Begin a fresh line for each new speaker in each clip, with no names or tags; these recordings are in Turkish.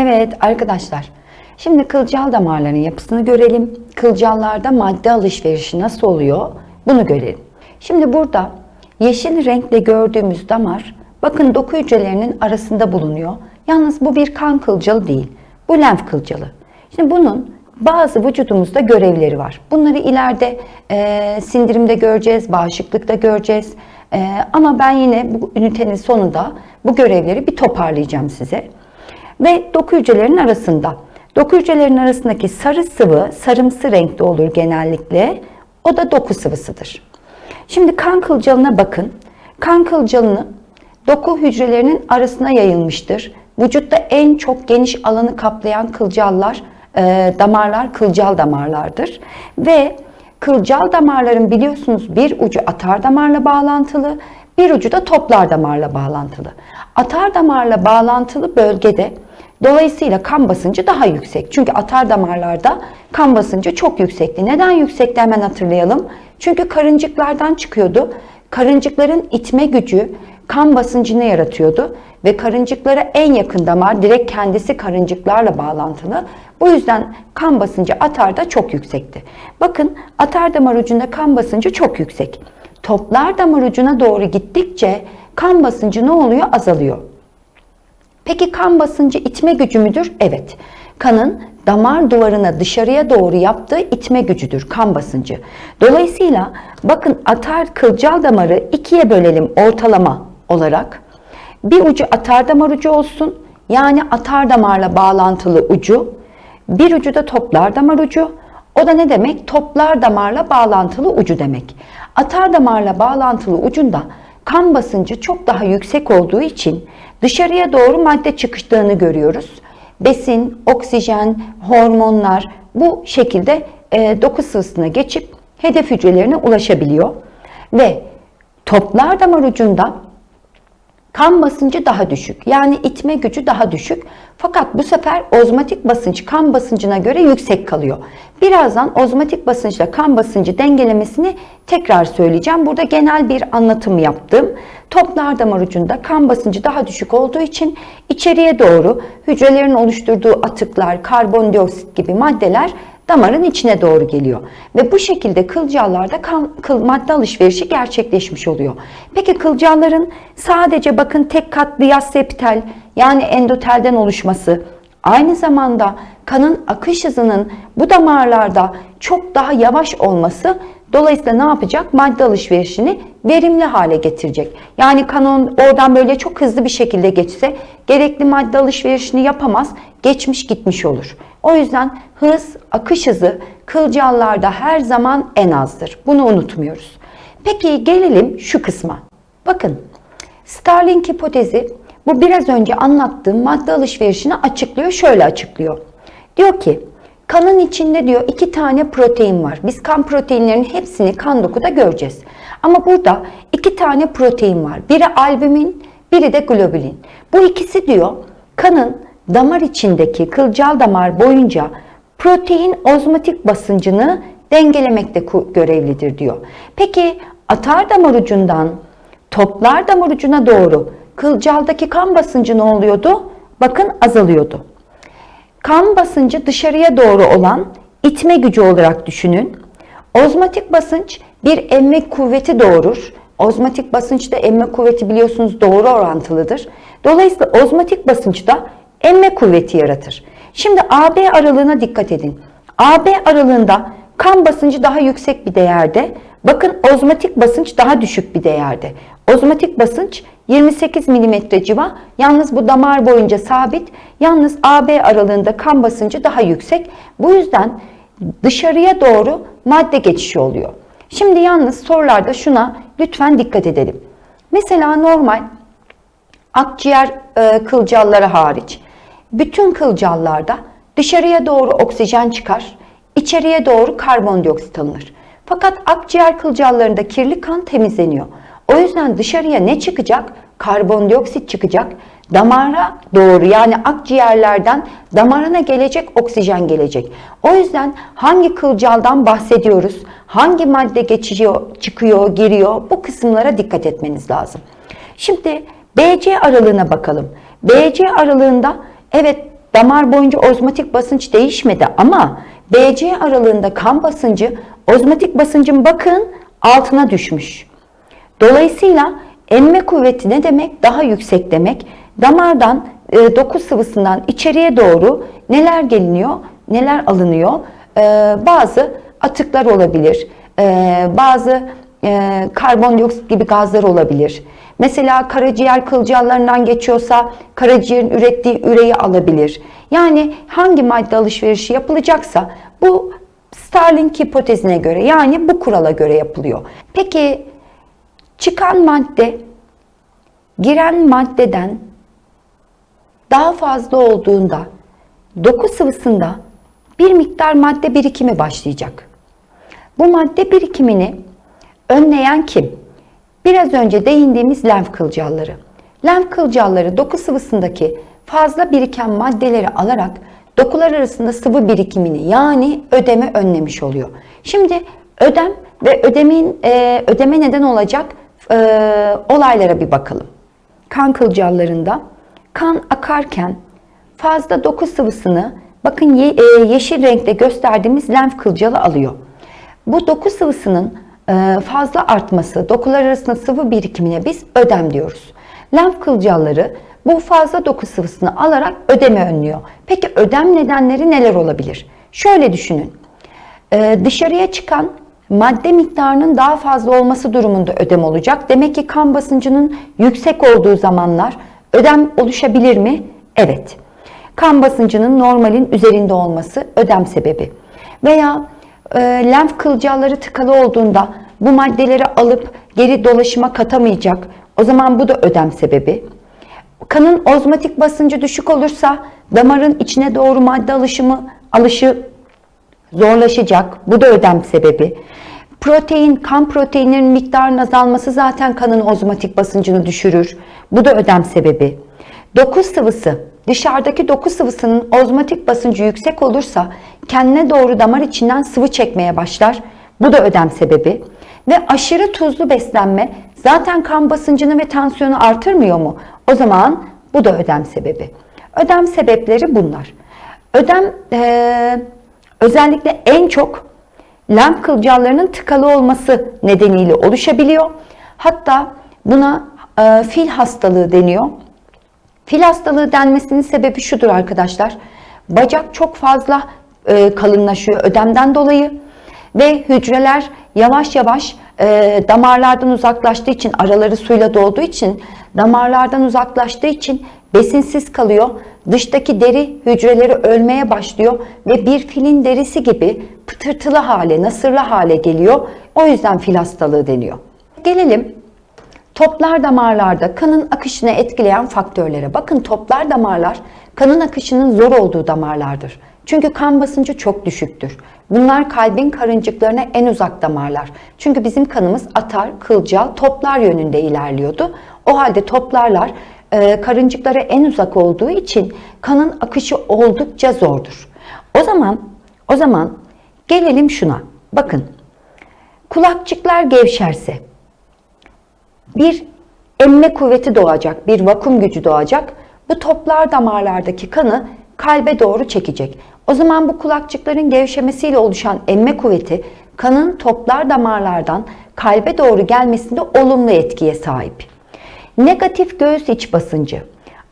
Evet arkadaşlar. Şimdi kılcal damarların yapısını görelim. Kılcallarda madde alışverişi nasıl oluyor? Bunu görelim. Şimdi burada yeşil renkle gördüğümüz damar bakın doku hücrelerinin arasında bulunuyor. Yalnız bu bir kan kılcalı değil. Bu lenf kılcalı. Şimdi bunun bazı vücudumuzda görevleri var. Bunları ileride e, sindirimde göreceğiz, bağışıklıkta göreceğiz. E, ama ben yine bu ünitenin sonunda bu görevleri bir toparlayacağım size ve doku hücrelerinin arasında. Doku hücrelerinin arasındaki sarı sıvı sarımsı renkte olur genellikle. O da doku sıvısıdır. Şimdi kan kılcalına bakın. Kan kılcalını doku hücrelerinin arasına yayılmıştır. Vücutta en çok geniş alanı kaplayan kılcallar, e, damarlar kılcal damarlardır. Ve kılcal damarların biliyorsunuz bir ucu atar damarla bağlantılı, bir ucu da toplar damarla bağlantılı. Atar damarla bağlantılı bölgede dolayısıyla kan basıncı daha yüksek. Çünkü atar damarlarda kan basıncı çok yüksekti. Neden yüksekti hemen hatırlayalım. Çünkü karıncıklardan çıkıyordu. Karıncıkların itme gücü kan basıncını yaratıyordu ve karıncıklara en yakın damar direkt kendisi karıncıklarla bağlantılı. Bu yüzden kan basıncı atarda çok yüksekti. Bakın atar damar ucunda kan basıncı çok yüksek. Toplar damar ucuna doğru gittikçe kan basıncı ne oluyor? Azalıyor. Peki kan basıncı itme gücü müdür? Evet. Kanın damar duvarına dışarıya doğru yaptığı itme gücüdür kan basıncı. Dolayısıyla bakın atar kılcal damarı ikiye bölelim ortalama olarak. Bir ucu atar damar ucu olsun. Yani atar damarla bağlantılı ucu. Bir ucu da toplar damar ucu. O da ne demek? Toplar damarla bağlantılı ucu demek. Atar damarla bağlantılı ucunda kan basıncı çok daha yüksek olduğu için dışarıya doğru madde çıkıştığını görüyoruz. Besin, oksijen, hormonlar bu şekilde e, doku sıvısına geçip hedef hücrelerine ulaşabiliyor. Ve toplar damar ucunda kan basıncı daha düşük. Yani itme gücü daha düşük. Fakat bu sefer ozmotik basınç kan basıncına göre yüksek kalıyor. Birazdan ozmotik basınçla kan basıncı dengelemesini tekrar söyleyeceğim. Burada genel bir anlatım yaptım. Toplar damar ucunda kan basıncı daha düşük olduğu için içeriye doğru hücrelerin oluşturduğu atıklar, karbondioksit gibi maddeler damarın içine doğru geliyor. Ve bu şekilde kılcallarda kan, kıl, madde alışverişi gerçekleşmiş oluyor. Peki kılcalların sadece bakın tek katlı yaz epitel yani endotelden oluşması aynı zamanda kanın akış hızının bu damarlarda çok daha yavaş olması dolayısıyla ne yapacak? Madde alışverişini verimli hale getirecek. Yani kanın oradan böyle çok hızlı bir şekilde geçse gerekli madde alışverişini yapamaz, geçmiş gitmiş olur. O yüzden hız, akış hızı kılcallarda her zaman en azdır. Bunu unutmuyoruz. Peki gelelim şu kısma. Bakın Starling hipotezi bu biraz önce anlattığım madde alışverişini açıklıyor. Şöyle açıklıyor. Diyor ki kanın içinde diyor iki tane protein var. Biz kan proteinlerinin hepsini kan dokuda göreceğiz. Ama burada iki tane protein var. Biri albümin, biri de globulin. Bu ikisi diyor kanın damar içindeki kılcal damar boyunca protein ozmotik basıncını dengelemekte görevlidir diyor. Peki atar damar ucundan toplar damar ucuna doğru kılcaldaki kan basıncı ne oluyordu? Bakın azalıyordu. Kan basıncı dışarıya doğru olan itme gücü olarak düşünün. Ozmotik basınç bir emme kuvveti doğurur. Ozmotik basınçta emme kuvveti biliyorsunuz doğru orantılıdır. Dolayısıyla ozmotik basınç da emme kuvveti yaratır. Şimdi AB aralığına dikkat edin. AB aralığında kan basıncı daha yüksek bir değerde, bakın ozmotik basınç daha düşük bir değerde. Ozmotik basınç 28 mm civa. Yalnız bu damar boyunca sabit. Yalnız AB aralığında kan basıncı daha yüksek. Bu yüzden dışarıya doğru madde geçişi oluyor. Şimdi yalnız sorularda şuna lütfen dikkat edelim. Mesela normal akciğer e, kılcalları hariç bütün kılcallarda dışarıya doğru oksijen çıkar, içeriye doğru karbondioksit alınır. Fakat akciğer kılcallarında kirli kan temizleniyor. O yüzden dışarıya ne çıkacak? Karbondioksit çıkacak. Damara doğru yani akciğerlerden damarına gelecek oksijen gelecek. O yüzden hangi kılcaldan bahsediyoruz? Hangi madde geçiyor, çıkıyor, giriyor? Bu kısımlara dikkat etmeniz lazım. Şimdi BC aralığına bakalım. BC aralığında evet damar boyunca ozmotik basınç değişmedi ama BC aralığında kan basıncı ozmotik basıncın bakın altına düşmüş. Dolayısıyla emme kuvveti ne demek? Daha yüksek demek. Damardan, e, doku sıvısından içeriye doğru neler geliniyor, neler alınıyor? E, bazı atıklar olabilir, e, bazı e, karbondioksit gibi gazlar olabilir. Mesela karaciğer kılcallarından geçiyorsa karaciğerin ürettiği üreyi alabilir. Yani hangi madde alışverişi yapılacaksa bu Starling hipotezine göre yani bu kurala göre yapılıyor. Peki çıkan madde giren maddeden daha fazla olduğunda doku sıvısında bir miktar madde birikimi başlayacak. Bu madde birikimini önleyen kim? Biraz önce değindiğimiz lenf kılcalları. Lenf kılcalları doku sıvısındaki fazla biriken maddeleri alarak dokular arasında sıvı birikimini yani ödeme önlemiş oluyor. Şimdi ödem ve ödemin e, ödeme neden olacak e, olaylara bir bakalım. Kan kılcallarında kan akarken fazla doku sıvısını bakın ye, e, yeşil renkte gösterdiğimiz lenf kılcalı alıyor. Bu doku sıvısının e, fazla artması, dokular arasında sıvı birikimine biz ödem diyoruz. Lenf kılcalları bu fazla doku sıvısını alarak ödeme önlüyor. Peki ödem nedenleri neler olabilir? Şöyle düşünün. Ee, dışarıya çıkan madde miktarının daha fazla olması durumunda ödem olacak. Demek ki kan basıncının yüksek olduğu zamanlar ödem oluşabilir mi? Evet. Kan basıncının normalin üzerinde olması ödem sebebi. Veya e, lenf kılcalları tıkalı olduğunda bu maddeleri alıp geri dolaşıma katamayacak. O zaman bu da ödem sebebi. Kanın ozmotik basıncı düşük olursa damarın içine doğru madde alışımı alışı zorlaşacak. Bu da ödem sebebi. Protein, kan proteinlerinin miktarının azalması zaten kanın ozmotik basıncını düşürür. Bu da ödem sebebi. Doku sıvısı, dışarıdaki doku sıvısının ozmotik basıncı yüksek olursa kendine doğru damar içinden sıvı çekmeye başlar. Bu da ödem sebebi. Ve aşırı tuzlu beslenme zaten kan basıncını ve tansiyonu artırmıyor mu? O zaman bu da ödem sebebi. Ödem sebepleri bunlar. Ödem e, özellikle en çok lenf kılcallarının tıkalı olması nedeniyle oluşabiliyor. Hatta buna e, fil hastalığı deniyor. Fil hastalığı denmesinin sebebi şudur arkadaşlar. Bacak çok fazla e, kalınlaşıyor ödemden dolayı ve hücreler yavaş yavaş e, damarlardan uzaklaştığı için araları suyla dolduğu için damarlardan uzaklaştığı için besinsiz kalıyor. Dıştaki deri hücreleri ölmeye başlıyor ve bir filin derisi gibi pıtırtılı hale, nasırlı hale geliyor. O yüzden fil hastalığı deniyor. Gelelim toplar damarlarda kanın akışını etkileyen faktörlere. Bakın toplar damarlar kanın akışının zor olduğu damarlardır. Çünkü kan basıncı çok düşüktür. Bunlar kalbin karıncıklarına en uzak damarlar. Çünkü bizim kanımız atar, kılcal, toplar yönünde ilerliyordu. O halde toplarlar e, karıncıklara en uzak olduğu için kanın akışı oldukça zordur. O zaman o zaman gelelim şuna. Bakın. Kulakçıklar gevşerse bir emme kuvveti doğacak, bir vakum gücü doğacak. Bu toplar damarlardaki kanı kalbe doğru çekecek. O zaman bu kulakçıkların gevşemesiyle oluşan emme kuvveti kanın toplar damarlardan kalbe doğru gelmesinde olumlu etkiye sahip. Negatif göğüs iç basıncı.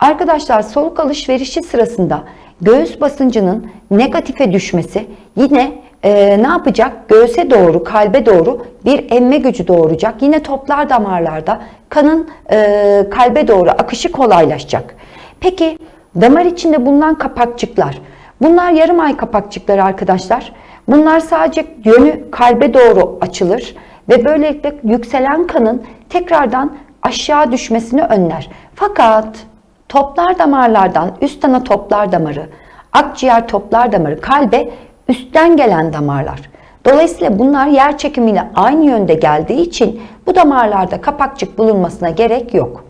Arkadaşlar soluk alışverişi sırasında göğüs basıncının negatife düşmesi yine e, ne yapacak? Göğüse doğru, kalbe doğru bir emme gücü doğuracak. Yine toplar damarlarda kanın e, kalbe doğru akışı kolaylaşacak. Peki damar içinde bulunan kapakçıklar. Bunlar yarım ay kapakçıkları arkadaşlar. Bunlar sadece yönü kalbe doğru açılır ve böylelikle yükselen kanın tekrardan aşağı düşmesini önler. Fakat toplar damarlardan üst ana toplar damarı, akciğer toplar damarı kalbe üstten gelen damarlar. Dolayısıyla bunlar yer çekimiyle aynı yönde geldiği için bu damarlarda kapakçık bulunmasına gerek yok.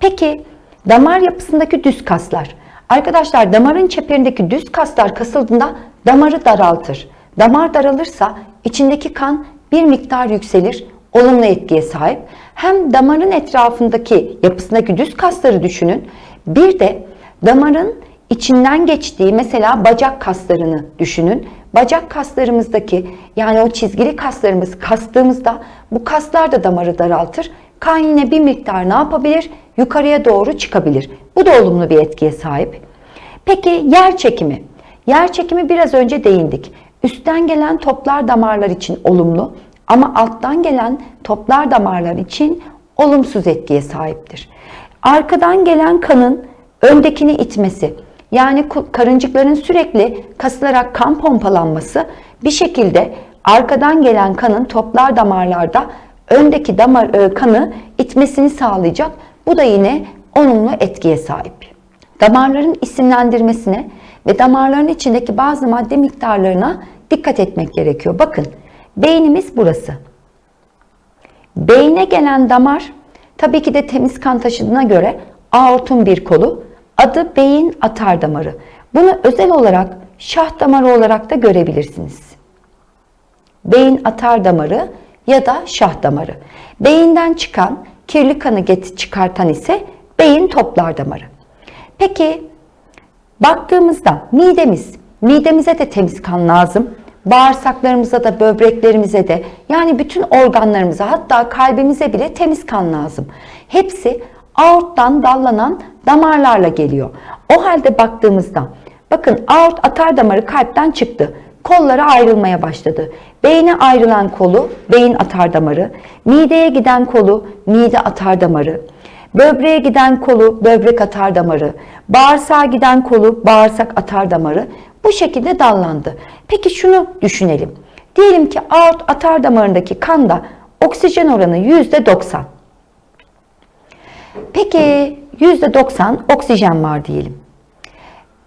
Peki damar yapısındaki düz kaslar. Arkadaşlar damarın çeperindeki düz kaslar kasıldığında damarı daraltır. Damar daralırsa içindeki kan bir miktar yükselir, olumlu etkiye sahip. Hem damarın etrafındaki yapısındaki düz kasları düşünün. Bir de damarın içinden geçtiği mesela bacak kaslarını düşünün. Bacak kaslarımızdaki yani o çizgili kaslarımız kastığımızda bu kaslar da damarı daraltır. Kan yine bir miktar ne yapabilir? Yukarıya doğru çıkabilir. Bu da olumlu bir etkiye sahip. Peki yer çekimi. Yer çekimi biraz önce değindik. Üstten gelen toplar damarlar için olumlu ama alttan gelen toplar damarlar için olumsuz etkiye sahiptir. Arkadan gelen kanın öndekini itmesi yani karıncıkların sürekli kasılarak kan pompalanması bir şekilde arkadan gelen kanın toplar damarlarda öndeki damar e, kanı itmesini sağlayacak. Bu da yine olumlu etkiye sahip. Damarların isimlendirmesine ve damarların içindeki bazı madde miktarlarına dikkat etmek gerekiyor. Bakın beynimiz burası. Beyne gelen damar tabii ki de temiz kan taşıdığına göre aortun bir kolu. Adı beyin atar damarı. Bunu özel olarak şah damarı olarak da görebilirsiniz. Beyin atar damarı ya da şah damarı. Beyinden çıkan kirli kanı çıkartan ise beyin toplar damarı. Peki baktığımızda midemiz, midemize de temiz kan lazım. Bağırsaklarımıza da, böbreklerimize de yani bütün organlarımıza hatta kalbimize bile temiz kan lazım. Hepsi aorttan dallanan damarlarla geliyor. O halde baktığımızda bakın aort atar damarı kalpten çıktı. Kollara ayrılmaya başladı. Beyne ayrılan kolu beyin atar damarı, mideye giden kolu mide atar damarı, böbreğe giden kolu böbrek atar damarı, bağırsağa giden kolu bağırsak atar damarı bu şekilde dallandı. Peki şunu düşünelim. Diyelim ki aort atar damarındaki kanda oksijen oranı %90. Peki %90 oksijen var diyelim.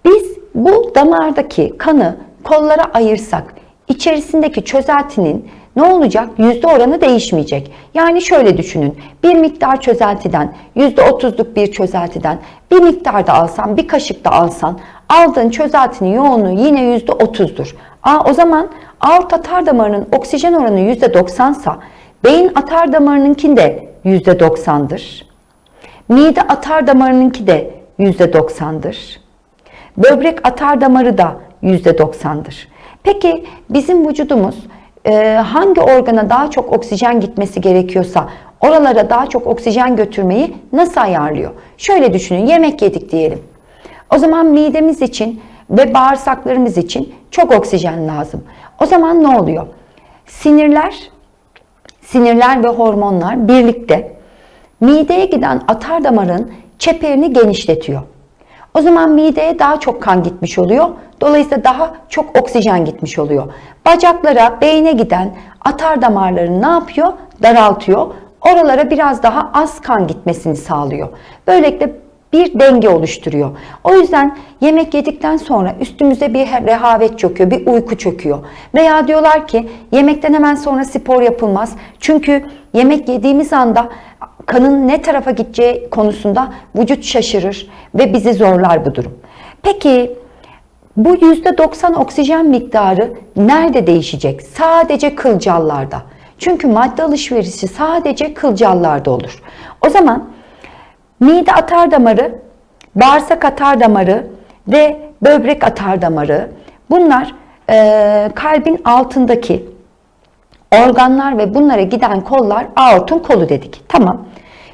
Biz bu damardaki kanı kollara ayırsak içerisindeki çözeltinin ne olacak? Yüzde oranı değişmeyecek. Yani şöyle düşünün. Bir miktar çözeltiden, yüzde otuzluk bir çözeltiden bir miktar da alsan, bir kaşık da alsan aldığın çözeltinin yoğunluğu yine yüzde otuzdur. Aa, o zaman aort atar damarının oksijen oranı yüzde doksansa beyin atar damarınınki yüzde doksandır. Mide atar damarınınki de yüzde doksandır. Böbrek atar damarı da yüzde doksandır. Peki bizim vücudumuz e, hangi organa daha çok oksijen gitmesi gerekiyorsa oralara daha çok oksijen götürmeyi nasıl ayarlıyor? Şöyle düşünün yemek yedik diyelim. O zaman midemiz için ve bağırsaklarımız için çok oksijen lazım. O zaman ne oluyor? Sinirler, sinirler ve hormonlar birlikte mideye giden atar damarın çeperini genişletiyor. O zaman mideye daha çok kan gitmiş oluyor. Dolayısıyla daha çok oksijen gitmiş oluyor. Bacaklara, beyne giden atar damarlarını ne yapıyor? Daraltıyor. Oralara biraz daha az kan gitmesini sağlıyor. Böylelikle bir denge oluşturuyor. O yüzden yemek yedikten sonra üstümüze bir rehavet çöküyor, bir uyku çöküyor. Veya diyorlar ki yemekten hemen sonra spor yapılmaz. Çünkü yemek yediğimiz anda kanın ne tarafa gideceği konusunda vücut şaşırır ve bizi zorlar bu durum. Peki bu %90 oksijen miktarı nerede değişecek? Sadece kılcallarda. Çünkü madde alışverişi sadece kılcallarda olur. O zaman mide atar damarı, bağırsak atar damarı ve böbrek atar damarı bunlar e, kalbin altındaki organlar ve bunlara giden kollar aortun kolu dedik. Tamam.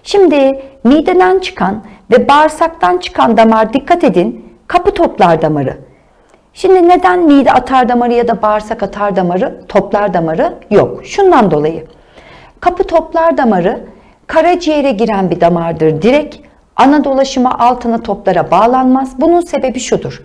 Şimdi mideden çıkan ve bağırsaktan çıkan damar dikkat edin kapı toplar damarı. Şimdi neden mide atar damarı ya da bağırsak atar damarı, toplar damarı yok? Şundan dolayı. Kapı toplar damarı karaciğere giren bir damardır direkt. Ana dolaşıma altına toplara bağlanmaz. Bunun sebebi şudur.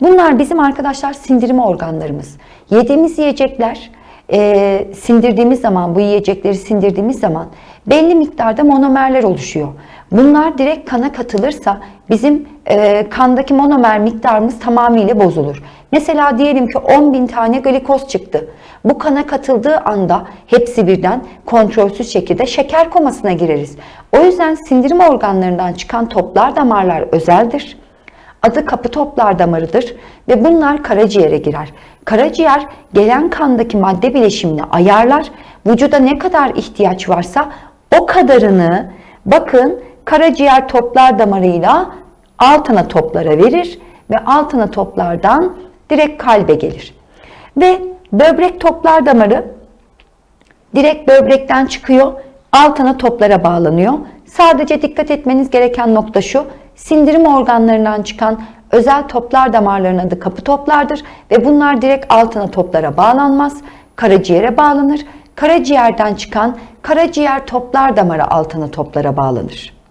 Bunlar bizim arkadaşlar sindirim organlarımız. Yediğimiz yiyecekler e, sindirdiğimiz zaman, bu yiyecekleri sindirdiğimiz zaman belli miktarda monomerler oluşuyor. Bunlar direkt kana katılırsa bizim e, kandaki monomer miktarımız tamamıyla bozulur. Mesela diyelim ki 10 bin tane glikoz çıktı. Bu kana katıldığı anda hepsi birden kontrolsüz şekilde şeker komasına gireriz. O yüzden sindirim organlarından çıkan toplar damarlar özeldir. Adı kapı toplar damarıdır ve bunlar karaciğere girer. Karaciğer gelen kandaki madde bileşimini ayarlar. Vücuda ne kadar ihtiyaç varsa o kadarını bakın karaciğer toplar damarıyla altına toplara verir ve altına toplardan direkt kalbe gelir. Ve böbrek toplar damarı direkt böbrekten çıkıyor, altına toplara bağlanıyor. Sadece dikkat etmeniz gereken nokta şu, sindirim organlarından çıkan özel toplar damarların adı kapı toplardır ve bunlar direkt altına toplara bağlanmaz, karaciğere bağlanır. Karaciğerden çıkan karaciğer toplar damarı altına toplara bağlanır.